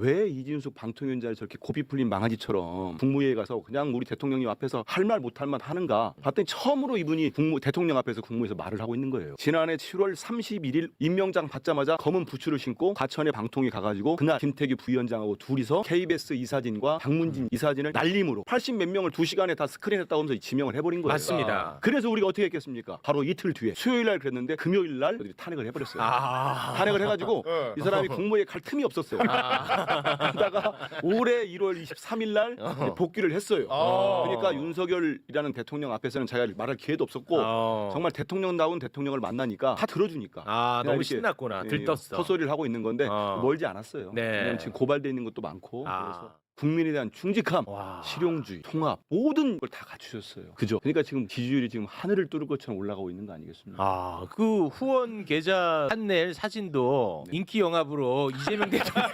왜 이진숙 방통위원장이 저렇게 고삐 풀린 망아지처럼 국무회의에 가서 그냥 우리 대통령님 앞에서 할 말 못할말 하는가 봤더니 처음으로 이분이 국무 대통령 앞에서 국무에서 말을 하고 있는 거예요. 지난해 7월 31일 임명장 받자마자 검은 부츠를 신고 과천에 방통위 가가지고 그날 김태규 부위원장하고 둘이서 KBS 이사진과 박문진 이사진을 날림으로 80 몇 명을 두 시간에 다 스크린했다고 하면서 지명을 해버린 거예요. 맞습니다. 그래서 우리가 어떻게 했겠습니까? 바로 이틀 뒤에 수요일 날 그랬는데 금요일 날 탄핵을 해버렸어요. 아. 탄핵을 해가지고 네. 이 사람이 국무회에 갈 틈이 없었어요. 그 러다가 올해 1월 23일 날 이제 복귀를 했어요. 아. 그러니까 윤석열이라는 대통령 앞에서는 자기가 말할 기회도 없었고 어. 정말 대통령다운 대통령을 만나니까 다 들어주니까. 아, 그냥 너무 이렇게, 신났구나. 예, 들떴어. 헛소리를 하고 있는 건데 어. 멀지 않았어요. 네. 왜냐면 지금 고발돼 있는 것도 많고 아. 그래서 국민에 대한 충직함, 와. 실용주의, 통합 모든 걸 다 갖추셨어요. 그죠? 그러니까 지금 지지율이 지금 하늘을 뚫을 것처럼 올라가고 있는 거 아니겠습니까? 아, 그 후원 계좌 판넬 사진도 네. 인기 영합으로 이재명 대통령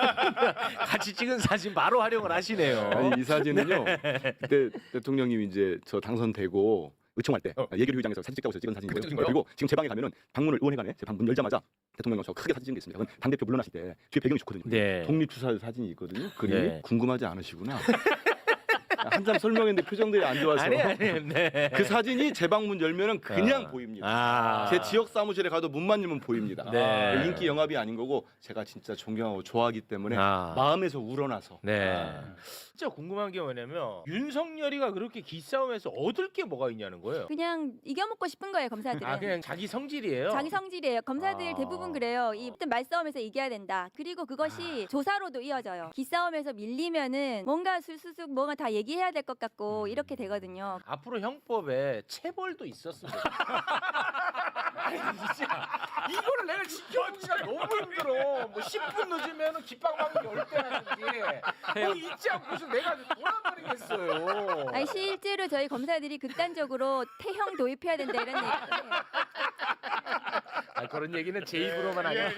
같이 찍은 사진 바로 활용을 하시네요. 아니 이 사진은요. 그때 대통령님이 이제 저 당선되고 의총할 때 어. 예결위 의장에서 사진 찍자고 해서 찍은 사진인데요. 찍은 거예요? 그리고 지금 제 방에 가면은 방문을 의원회관에 제 방 문 열자마자 대통령과 저 크게 사진 찍은 게 있습니다. 그건 당 대표 물러나실 때 뒤에 배경이 좋거든요. 네. 독립투사 사진이 있거든요. 그림이 네. 궁금하지 않으시구나. 한참 설명했는데 표정들이 안 좋아서 아니 아니 네. 그 사진이 제 방 문 열면은 그냥 아. 보입니다. 아. 제 지역 사무실에 가도 문만 열면 보입니다. 네. 인기 영합이 아닌 거고 제가 진짜 존경하고 좋아하기 때문에 아. 마음에서 우러나서 네. 아. 진짜 궁금한 게 뭐냐면 윤석열이가 그렇게 기싸움에서 얻을 게 뭐가 있냐는 거예요. 그냥 이겨먹고 싶은 거예요 검사들은. 아 그냥 자기 성질이에요. 자기 성질이에요. 검사들 아. 대부분 그래요. 이 어떤 말싸움에서 이겨야 된다. 그리고 그것이 아. 조사로도 이어져요. 기싸움에서 밀리면은 뭔가 술수숙 뭔가 다 얘기 해야 될 것 같고 음. 이렇게 되거든요. 앞으로 형법에 체벌도 있었으면 아니 진짜 이거를 내가 지켜보기가 너무 힘들어 뭐 10분 늦으면 깃방망이 열대 하는지 뭐 잊지 않고서 내가 돌아버리겠어요 아니 실제로 저희 검사들이 극단적으로 태형 도입해야 된다 이런 얘기. 아, 그런 얘기는 제 입으로만 예, 하냐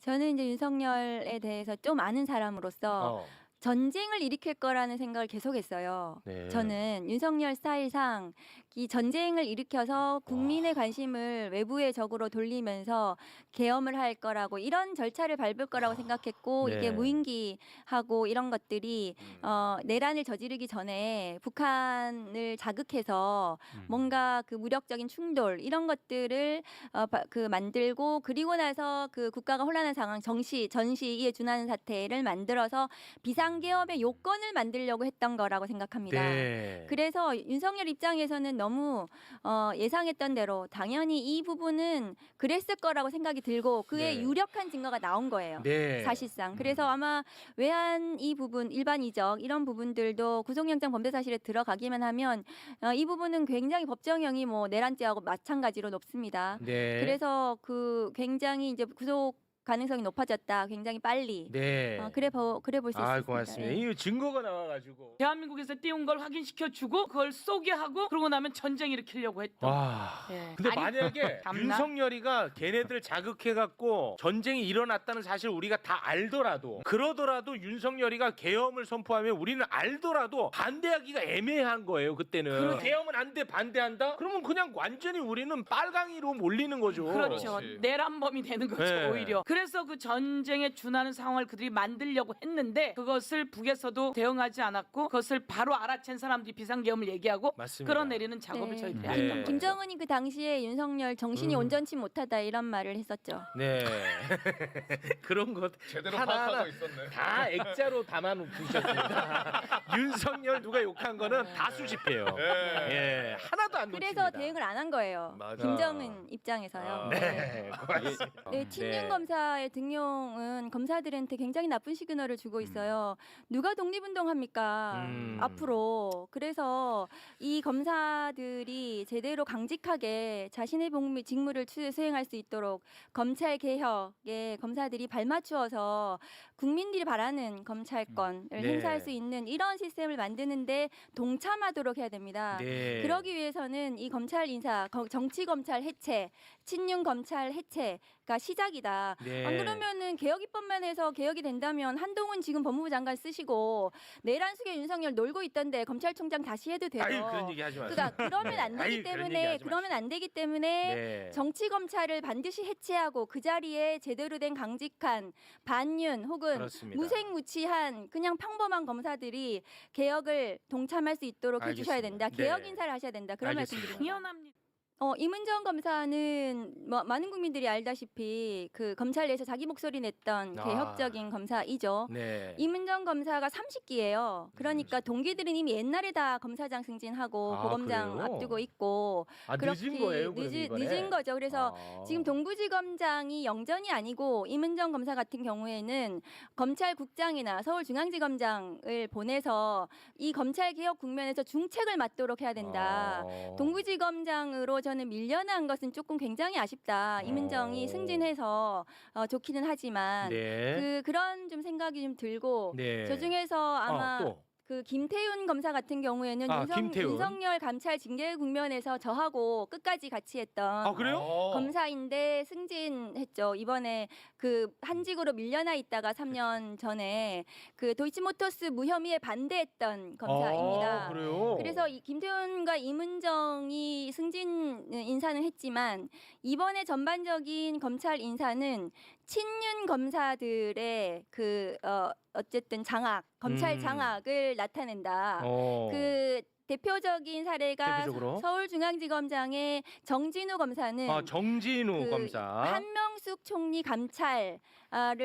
저는 이제 윤석열에 대해서 좀 아는 사람으로서 어. 전쟁을 일으킬 거라는 생각을 계속했어요. 네. 저는 윤석열 스타일상 이 전쟁을 일으켜서 국민의 관심을 외부의 적으로 돌리면서 계엄을 할 거라고 이런 절차를 밟을 거라고 생각했고 네. 이게 무인기하고 이런 것들이 어, 내란을 저지르기 전에 북한을 자극해서 음. 뭔가 그 무력적인 충돌 이런 것들을 어, 바- 그 만들고 그리고 나서 그 국가가 혼란한 상황 정시 전시에 준하는 사태를 만들어서 비상 계엄의 요건을 만들려고 했던 거라고 생각합니다. 네. 그래서 윤석열 입장에서는 너무 어, 예상했던 대로 당연히 이 부분은 그랬을 거라고 생각이 들고 그의 네. 유력한 증거가 나온 거예요. 네. 사실상 그래서 아마 외환 이 부분 일반 이적 이런 부분들도 구속영장 범죄 사실에 들어가기만 하면 어, 이 부분은 굉장히 법정형이 뭐 내란죄하고 마찬가지로 높습니다. 네. 그래서 그 굉장히 이제 구속 가능성이 높아졌다. 굉장히 빨리. 네. 어, 그래 보 그래 볼수 아, 있습니다. 고맙습니다. 예. 이 증거가 나와가지고. 대한민국에서 띄운 걸 확인시켜 주고 그걸 쏘게 하고 그러고 나면 전쟁 일으키려고 했던. 와. 예. 근데 아니, 만약에 담나? 윤석열이가 걔네들 자극해갖고 전쟁이 일어났다는 사실 우리가 다 알더라도 그러더라도 윤석열이가 계엄을 선포하면 우리는 알더라도 반대하기가 애매한 거예요 그때는 그렇죠. 계엄은 안 돼 반대한다? 그러면 그냥 완전히 우리는 빨강이로 몰리는 거죠 그렇죠. 그렇지. 내란범이 되는 거죠 네. 오히려. 그 래서 그 전쟁에 준하는 상황을 그들이 만들려고 했는데 그것을 북에서도 대응하지 않았고 그것을 바로 알아챈 사람들이 비상계엄을 얘기하고 맞습니다. 끌어내리는 작업을 네. 저희들이 네. 했던 김, 거죠. 김정은이 그 당시에 윤석열 정신이 음. 온전치 못하다 이런 말을 했었죠. 네 그런 것 제대로 하나하나 파악하고 있었네. 다 액자로 담아 놓으셨습니다 윤석열 누가 욕한 거는 다 수집해요 예. 예 하나도 안 놓칩니다 그래서 대응을 안 한 거예요. 맞아. 김정은 입장에서요. 아. 네 고맙습니다 네, 친윤 검사 의 등용은 검사들한테 굉장히 나쁜 시그널을 주고 있어요. 누가 독립운동합니까? 음. 앞으로 그래서 이 검사들이 제대로 강직하게 자신의 복무 직무를 추- 수행할 수 있도록 검찰 개혁에 검사들이 발맞추어서 국민들이 바라는 검찰권을 네. 행사할 수 있는 이런 시스템을 만드는데 동참하도록 해야 됩니다. 네. 그러기 위해서는 이 검찰 인사, 거- 정치 검찰 해체, 친윤 검찰 해체가 시작이다. 네. 네. 안 그러면은 개혁 입법만 해서 개혁이 된다면 한동훈 지금 법무부 장관 쓰시고 내란숙의 윤석열 놀고 있던데 검찰총장 다시 해도 돼요. 아유 그런 얘기 하지 마세요. 그러니까 그러면 안 되기 아유, 그런 얘기 때문에 하지 그러면 안 되기 때문에 네. 정치 검찰을 반드시 해체하고 그 자리에 제대로 된 강직한 반윤 혹은 그렇습니다. 무색무취한 그냥 평범한 검사들이 개혁을 동참할 수 있도록 해주셔야 알겠습니다. 된다. 개혁 네. 인사를 하셔야 된다. 그런 알겠습니다. 말씀드립니다. 당연합니다. 어, 이문정 검사는 뭐, 많은 국민들이 알다시피 그 검찰 내에서 자기 목소리 냈던 아. 개혁적인 검사이죠. 네. 이문정 검사가 30기예요. 그러니까 동기들은 이미 옛날에 다 검사장 승진하고 아, 고검장 그래요? 앞두고 있고 아, 그렇게 늦은 거예요, 그럼 늦은, 이번에? 늦은 거죠. 그래서 아. 지금 동부지검장이 영전이 아니고 이문정 검사 같은 경우에는 검찰국장이나 서울중앙지검장을 보내서 이 검찰 개혁 국면에서 중책을 맡도록 해야 된다. 아. 동부지검장으로 저는 밀려난 것은 조금 굉장히 아쉽다. 이문정이 오. 승진해서 어, 좋기는 하지만 네. 그 그런 좀 생각이 좀 들고 네. 저 중에서 아마 아, 또. 그 김태윤 검사 같은 경우에는 아, 윤석. 윤석열 감찰 징계 국면에서 저하고 끝까지 같이 했던 아 그래요? 검사인데 승진했죠. 이번에 그 한직으로 밀려나 있다가 3년 전에 그 도이치모터스 무혐의에 반대했던 검사입니다. 아, 그래요? 그래서 이 김태훈과 이문정이 승진 인사는 했지만 이번에 전반적인 검찰 인사는 친윤 검사들의 그 어, 어쨌든 장악, 검찰 음. 장악을 나타낸다. 어. 그 대표적인 사례가 대표적으로? 서울중앙지검장의 정진우 검사는 아 정진우 그 검사. 한명숙 총리 감찰을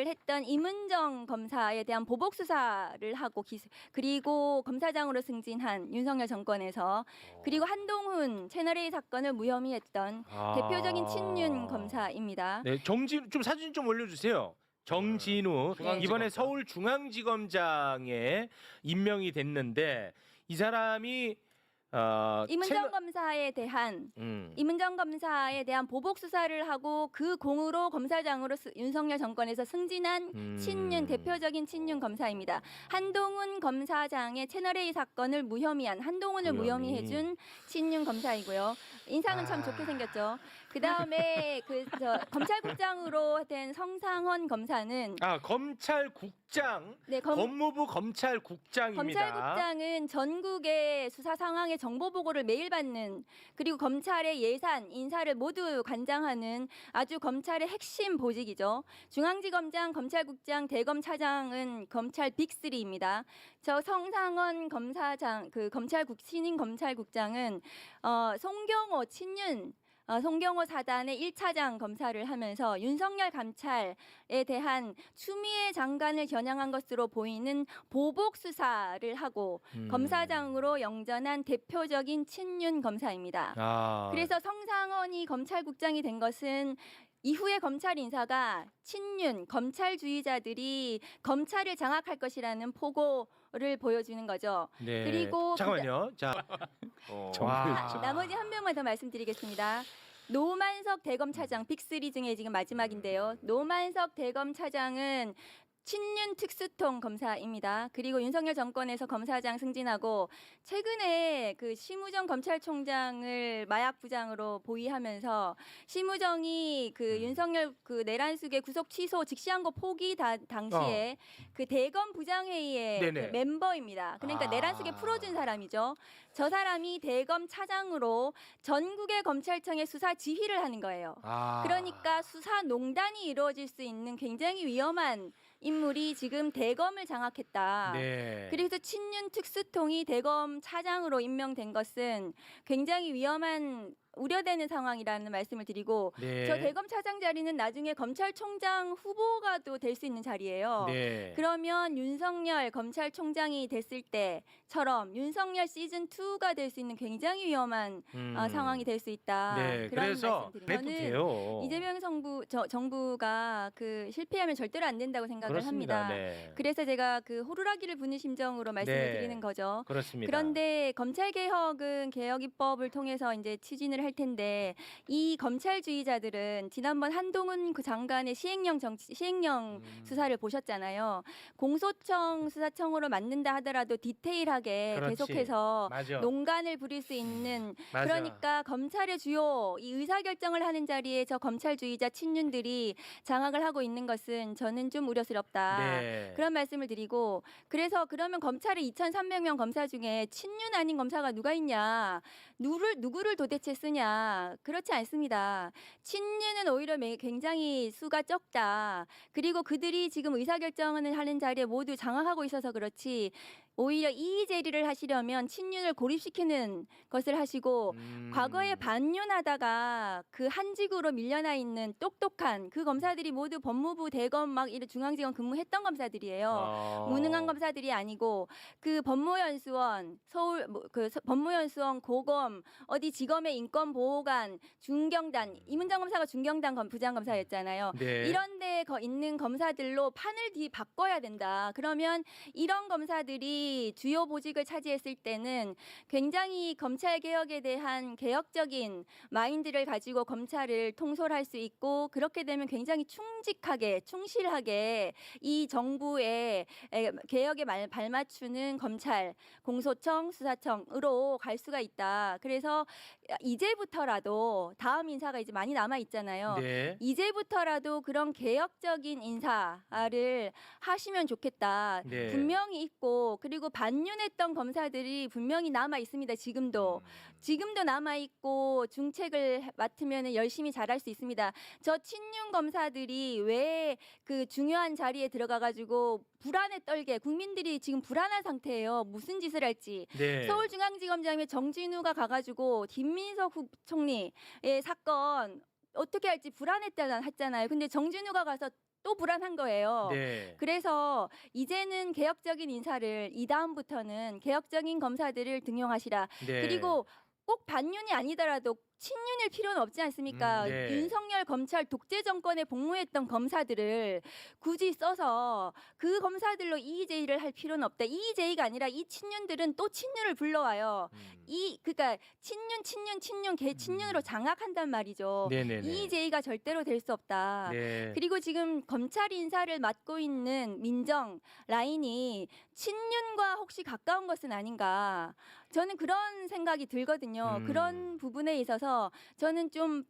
했던 이문정 검사에 대한 보복 수사를 하고 기, 그리고 검사장으로 승진한 윤석열 정권에서 그리고 한동훈 채널A 사건을 무혐의 했던 아. 대표적인 친윤 검사입니다. 네, 정진우 좀 사진 좀 올려주세요. 정진우 네. 이번에 서울중앙지검장에 임명이 됐는데 이 사람이 어, 이문정 채널- 검사에 대한 음. 이문정 검사에 대한 보복 수사를 하고 그 공으로 검사장으로 스- 윤석열 정권에서 승진한 음. 친윤 대표적인 친윤 검사입니다. 한동훈 검사장의 채널A 사건을 무혐의한 한동훈을 무혐의. 무혐의해준 친윤 검사이고요. 인상은 참 아. 좋게 생겼죠. 그 다음에 그 저 검찰국장으로 된 성상헌 검사는 아 검찰국장 네, 검, 법무부 검찰국장입니다. 검찰국장은 전국의 수사 상황의 정보 보고를 매일 받는 그리고 검찰의 예산, 인사를 모두 관장하는 아주 검찰의 핵심 보직이죠. 중앙지검장, 검찰국장, 대검차장은 검찰 빅3입니다. 저 성상원 검사장, 그 검찰국 신임 검찰국장은 어, 송경호 친윤 어, 송경호 사단의 1차장 검사를 하면서 윤석열 감찰에 대한 추미애 장관을 겨냥한 것으로 보이는 보복 수사를 하고 음. 검사장으로 영전한 대표적인 친윤 검사입니다. 아. 그래서 성상원이 검찰국장이 된 것은 이후에 검찰 인사가 친윤 검찰주의자들이 검찰을 장악할 것이라는 포고를 보여주는 거죠. 네. 그리고 잠깐만요. 자. 어, 와. 참. 나머지 한 명만 더 말씀드리겠습니다. 노만석 대검 차장 빅3 중에 지금 마지막인데요. 노만석 대검 차장은 친윤 특수통 검사입니다. 그리고 윤석열 정권에서 검사장 승진하고 최근에 그 심우정 검찰총장을 마약 부장으로 보위하면서 심우정이 그 음. 윤석열 그 내란숙의 구속 취소 직시한 거 포기 다, 당시에 그 대검 부장회의의 어. 네네. 그 멤버입니다. 그러니까 아. 내란숙에 풀어준 사람이죠. 저 사람이 대검 차장으로 전국의 검찰청의 수사 지휘를 하는 거예요. 아. 그러니까 수사 농단이 이루어질 수 있는 굉장히 위험한 인물이 지금 대검을 장악했다. 네. 그래서 친윤 특수통이 대검 차장으로 임명된 것은 굉장히 위험한 우려되는 상황이라는 말씀을 드리고 네. 저 대검 차장 자리는 나중에 검찰총장 후보가 또 될 수 있는 자리예요. 네. 그러면 윤석열 검찰총장이 됐을 때 처럼 윤석열 시즌 2가 될 수 있는 굉장히 위험한 음. 어, 상황이 될 수 있다. 네. 그런 그래서 래프돼요. 이재명 정부 저, 정부가 그 실패하면 절대로 안 된다고 생각을 그렇습니다. 합니다. 네. 그래서 제가 그 호루라기를 부는 심정으로 말씀을 네. 드리는 거죠. 그렇습니다. 그런데 검찰 개혁은 개혁 입법을 통해서 이제 추진을 할 텐데 이 검찰주의자들은 지난번 한동훈 그 장관의 시행령 정치 시행령 음. 수사를 보셨잖아요. 공소청 수사청으로 맞는다 하더라도 디테일하게 그렇지. 계속해서 맞아. 농간을 부릴 수 있는 맞아. 그러니까 검찰의 주요 이 의사 결정을 하는 자리에 저 검찰주의자 친윤들이 장악을 하고 있는 것은 저는 좀 우려스럽다. 네. 그런 말씀을 드리고 그래서 그러면 검찰의 2,300명 검사 중에 친윤 아닌 검사가 누가 있냐? 누를 누구를 도대체 쓰냐? 그렇지 않습니다. 친윤은 오히려 매- 굉장히 수가 적다. 그리고 그들이 지금 의사결정을 하는 자리에 모두 장악하고 있어서 그렇지. 오히려 이의 제리를 하시려면 친윤을 고립시키는 것을 하시고 음. 과거에 반윤하다가 그 한 직으로 밀려나 있는 똑똑한 그 검사들이 모두 법무부 대검 막 이런 중앙지검 근무했던 검사들이에요. 어. 무능한 검사들이 아니고 그 법무연수원 서울 뭐, 그 서- 법무연수원 고검 어디 지검의 인권보호관 중경단 이문장 검사가 중경단 검- 부장검사였잖아요. 네. 이런데 거 있는 검사들로 판을 뒤 바꿔야 된다. 그러면 이런 검사들이 주요 보직을 차지했을 때는 굉장히 검찰 개혁에 대한 개혁적인 마인드를 가지고 검찰을 통솔할 수 있고 그렇게 되면 굉장히 충직하게 충실하게 이 정부의 에, 개혁에 말, 발맞추는 검찰, 공소청, 수사청으로 갈 수가 있다. 그래서 이제부터라도 다음 인사가 이제 많이 남아 있잖아요. 네. 이제부터라도 그런 개혁적인 인사를 하시면 좋겠다. 네. 분명히 있고 그리고 반윤했던 검사들이 분명히 남아 있습니다. 지금도 지금도 남아 있고 중책을 해- 맡으면 열심히 잘할 수 있습니다. 저 친윤 검사들이 왜 그 중요한 자리에 들어가 가지고 불안에 떨게 국민들이 지금 불안한 상태예요. 무슨 짓을 할지. 네. 서울중앙지검장에 정진우가 가가지고 김민석 후 총리의 사건 어떻게 할지 불안했잖아 했잖아요. 근데 정진우가 가서 또 불안한 거예요. 네. 그래서 이제는 개혁적인 인사를 이 다음부터는 개혁적인 검사들을 등용하시라. 네. 그리고 꼭 반윤이 아니더라도 친윤일 필요는 없지 않습니까? 음, 네. 윤석열 검찰 독재 정권에 복무했던 검사들을 굳이 써서 그 검사들로 이의제의를 할 필요는 없다. 이의제의가 아니라 이 친윤들은 또 친윤을 불러와요. 음. 이 그러니까 친윤 친윤 친윤 개 친윤으로 장악한단 말이죠. 네네네. 이의제의가 절대로 될 수 없다. 네. 그리고 지금 검찰 인사를 맡고 있는 민정 라인이 친윤과 혹시 가까운 것은 아닌가 저는 그런 생각이 들거든요. 음. 그런 부분에 있어서 저는 좀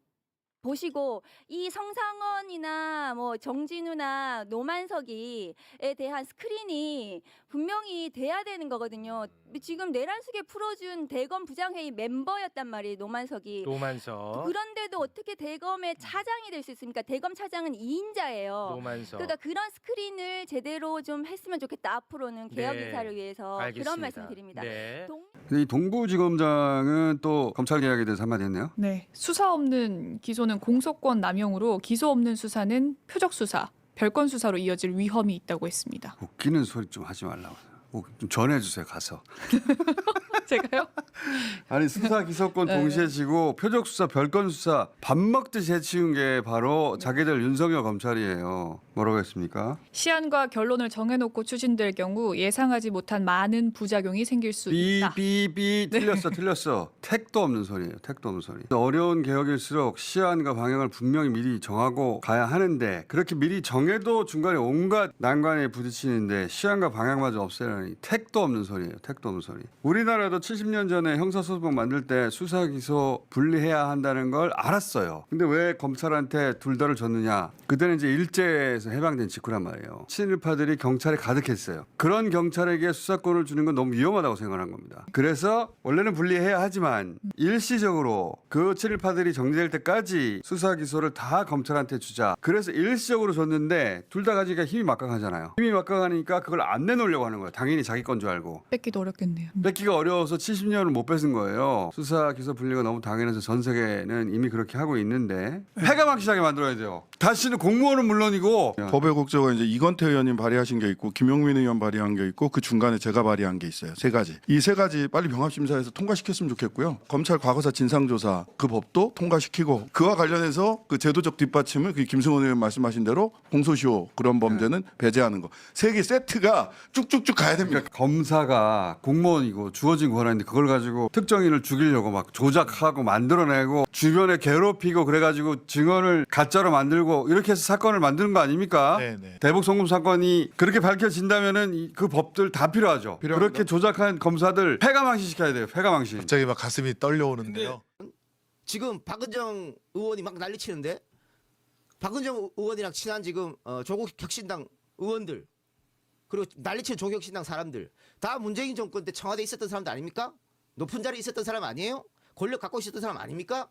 보시고 이 성상원이나 뭐 정진우나 노만석이에 대한 스크린이 분명히 돼야 되는 거거든요. 지금 내란숙에 풀어준 대검 부장회의 멤버였단 말이에요. 노만석이. 노만석. 그런데도 어떻게 대검의 차장이 될 수 있습니까? 대검 차장은 2인자예요. 노만석. 그러니까 그런 스크린을 제대로 좀 했으면 좋겠다. 앞으로는 개혁 네. 인사를 위해서 알겠습니다. 그런 말씀 드립니다. 네. 동- 근데 이 동부지검장은 또 검찰 개혁에 대해서 한마디 했네요. 네, 수사 없는 기소는 공소권 남용으로 기소 없는 수사는 표적 수사, 별건 수사로 이어질 위험이 있다고 했습니다. 웃기는 소리 좀 하지 말라고. 꼭좀 전해주세요 가서. 제가요? 아니 수사 기소권 네. 동시에 지고 표적 수사, 별건 수사 밥 먹듯이 해치운 게 바로 자기들 윤석열 검찰이에요. 뭐라고 했습니까? 시안과 결론을 정해놓고 추진될 경우 예상하지 못한 많은 부작용이 생길 수 있다. 삐삐삐 틀렸어 틀렸어. 택도 없는 소리예요. 택도 없는 소리. 어려운 개혁일수록 시안과 방향을 분명히 미리 정하고 가야 하는데 그렇게 미리 정해도 중간에 온갖 난관에 부딪히는데 시안과 방향마저 없애라니 택도 없는 소리예요. 택도 없는 소리. 우리나라도 70년 전에 형사소송 만들 때 수사 기소 분리해야 한다는 걸 알았어요. 근데 왜 검찰한테 둘 다를 줬느냐? 그때는 이제 일제에서 해방된 직후란 말이에요. 친일파들이 경찰에 가득했어요. 그런 경찰에게 수사권을 주는 건 너무 위험하다고 생각한 겁니다. 그래서 원래는 분리해야 하지만 일시적으로 그 친일파들이 정리될 때까지 수사 기소를 다 검찰한테 주자. 그래서 일시적으로 줬는데 둘 다 가지기가 힘이 막강하잖아요. 힘이 막강하니까 그걸 안 내놓으려고 하는 거예요. 당연히 자기 건 줄 알고. 뺏기도 어렵겠네요. 뺏기가 어려워서 70년을 못 뺏은 거예요. 수사 기소 분리가 너무 당연해서 전 세계는 이미 그렇게 하고 있는데 패가 막히하게 만들어야 돼요. 다시는 공무원은 물론이고 법의 국적은 이제 이건태 의원님 발의하신 게 있고 김용민 의원 발의한 게 있고 그 중간에 제가 발의한 게 있어요. 세 가지. 이 세 가지 빨리 병합심사에서 통과시켰으면 좋겠고요. 검찰 과거사 진상조사 그 법도 통과시키고 그와 관련해서 그 제도적 뒷받침을 그 김승원 의원 말씀하신 대로 공소시효 그런 범죄는 배제하는 거. 세 개 세트가 쭉쭉쭉 가야 됩니다. 그러니까 검사가 공무원이고 주어진 벌었는데 그걸 가지고 특정인을 죽이려고 막 조작하고 만들어내고 주변에 괴롭히고 그래가지고 증언을 가짜로 만들고 이렇게 해서 사건을 만드는 거 아닙니까? 네네. 대북 송금 사건이 그렇게 밝혀진다면은 이- 그 법들 다 필요하죠. 필요합니다. 그렇게 조작한 검사들 폐가망신 시켜야 돼요. 폐가망신. 갑자기 막 가슴이 떨려오는데요. 지금 박은정 의원이 막 난리치는데 박은정 의원이랑 친한 지금 어, 조국 혁신당 의원들 그리고 난리치는 조국 혁신당 사람들 다 문재인 정권 때 청와대에 있었던 사람들 아닙니까? 높은 자리에 있었던 사람 아니에요? 권력 갖고 있었던 사람 아닙니까?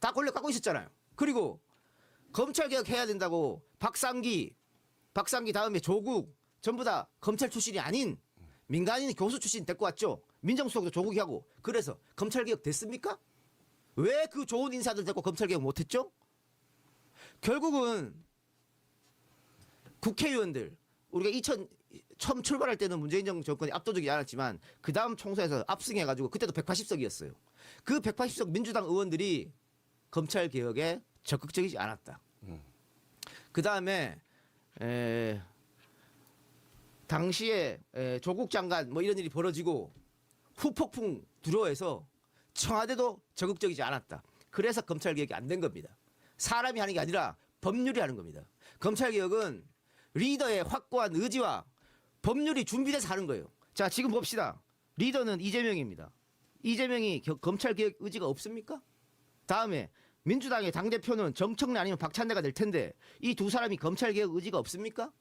다 권력 갖고 있었잖아요. 그리고 검찰 개혁 해야 된다고 박상기 박상기 다음에 조국 전부 다 검찰 출신이 아닌 민간인 교수 출신 데리고 왔죠. 민정수석도 조국이 하고 그래서 검찰 개혁 됐습니까? 왜 그 좋은 인사들 데리고 검찰 개혁 못했죠? 결국은 국회의원들 우리가 2000 처음 출발할 때는 문재인 정권이 압도적이지 않았지만 그 다음 총선에서 압승해가지고 그때도 180석이었어요. 그 180석 민주당 의원들이 검찰 개혁에 적극적이지 않았다. 그 다음에 에, 당시에 에, 조국 장관 뭐 이런 일이 벌어지고 후폭풍 두려워해서 청와대도 적극적이지 않았다. 그래서 검찰 개혁이 안 된 겁니다. 사람이 하는 게 아니라 법률이 하는 겁니다. 검찰 개혁은 리더의 확고한 의지와 법률이 준비돼서 하는 거예요. 자, 지금 봅시다. 리더는 이재명입니다. 이재명이 겨- 검찰 개혁 의지가 없습니까? 다음에 민주당의 당 대표는 정청래 아니면 박찬대가 될 텐데 이 두 사람이 검찰 개혁 의지가 없습니까?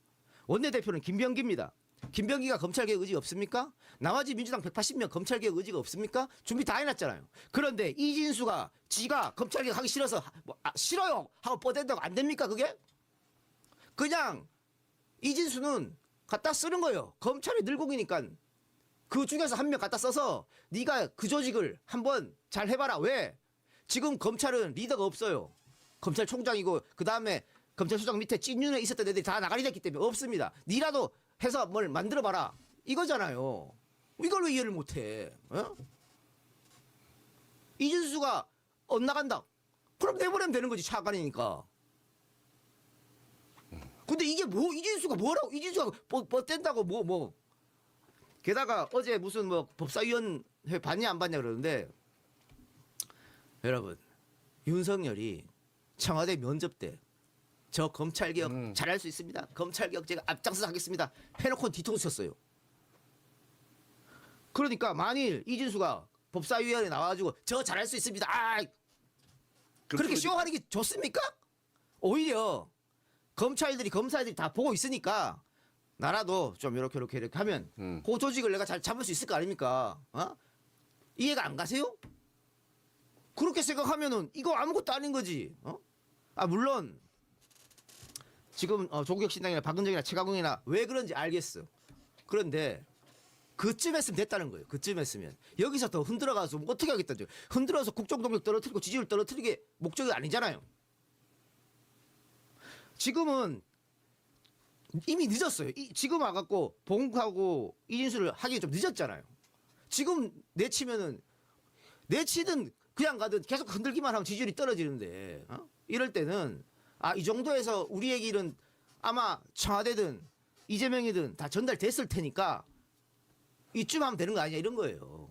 원내 대표는 김병기입니다. 김병기가 검찰 개혁 의지 없습니까? 나머지 민주당 180명 검찰 개혁 의지가 없습니까? 준비 다 해놨잖아요. 그런데 이진수가 지가 검찰 개혁 하기 싫어서 하- 뭐, 아, 싫어요 하고 뻗댄다고 안 됩니까 그게? 그냥 이진수는 갖다 쓰는 거예요. 검찰이 늘공이니까 그 중에서 한 명 갖다 써서 네가 그 조직을 한번 잘 해봐라. 왜? 지금 검찰은 리더가 없어요. 검찰총장이고 그 다음에 검찰소장 밑에 찐윤에 있었던 애들이 다 나가리 됐기 때문에 없습니다. 니라도 해서 뭘 만들어봐라. 이거잖아요. 이걸 왜 이해를 못해? 어? 이준수가 엇나간다. 그럼 내보내면 되는 거지 차관이니까. 근데 이게 뭐 이진수가 뭐라고 이진수가 뭐, 뭐 뗀다고 뭐 뭐. 게다가 어제 무슨 뭐 법사위원회 봤냐 안 봤냐 그러는데 여러분 윤석열이 청와대 면접 때 저 검찰 개혁 잘할 수 있습니다. 검찰 개혁 제가 앞장서 하겠습니다. 해놓고 뒤통수 쳤어요. 그러니까 만일 이진수가 법사위원회 나와가지고 저 잘할 수 있습니다. 아 그렇게 쇼하는 게 좋습니까? 오히려 검찰들이 검사들이 다 보고 있으니까 나라도 좀 이렇게 이렇게 이렇게 하면 그 조직을 내가 잘 잡을 수 있을 거 아닙니까? 어? 이해가 안 가세요? 그렇게 생각하면은 이거 아무것도 아닌 거지. 어? 아 물론 지금 어, 조국 혁신당이나 박은정이나 최강욱이나 왜 그런지 알겠어. 그런데 그쯤 했으면 됐다는 거예요. 그쯤 했으면 여기서 더 흔들어가서 뭐 어떻게 하겠다죠? 흔들어서 국정 동력 떨어뜨리고 지지율 떨어뜨리게 목적이 아니잖아요. 지금은 이미 늦었어요. 이, 지금 와갖고 봉하고 이진수를 하기 좀 늦었잖아요. 지금 내치면은 내치든 그냥 가든 계속 흔들기만 하면 지지율이 떨어지는데 어? 이럴 때는 아 이 정도에서 우리에게 일은 아마 청와대든 이재명이든 다 전달됐을 테니까 이쯤 하면 되는 거 아니야 이런 거예요.